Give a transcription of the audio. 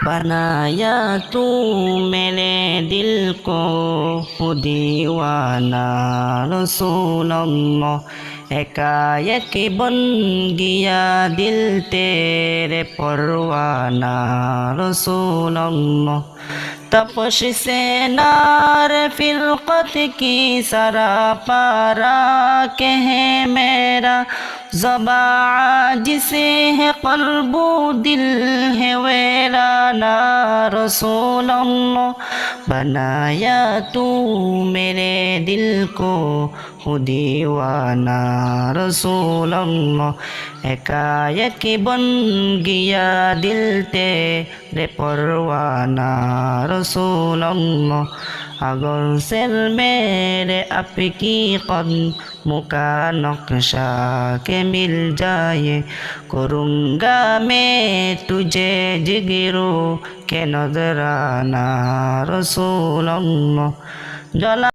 बनाया तू मेरे दिल को दीवाना रसूल अल्लाह एकाएक बन गया दिल तेरे परवाना रसूल अल्लाह तपश से नार फिरकत की सरा पारा कहे मेरा जबा जिसे है कल्बो दिल है वेराना रसूल अल्लाह बनाया तू मेरे दिल को दीवाना रसूल अल्लाह एकाएक बन गया दिल तेरे परवाना रसूल আগর সেল মেরে আপকি কন মুকা নকশা কে মিল যায়। করুঙ্গা মে তুঝে জিগিরো, কে নজরানা রসুল জলা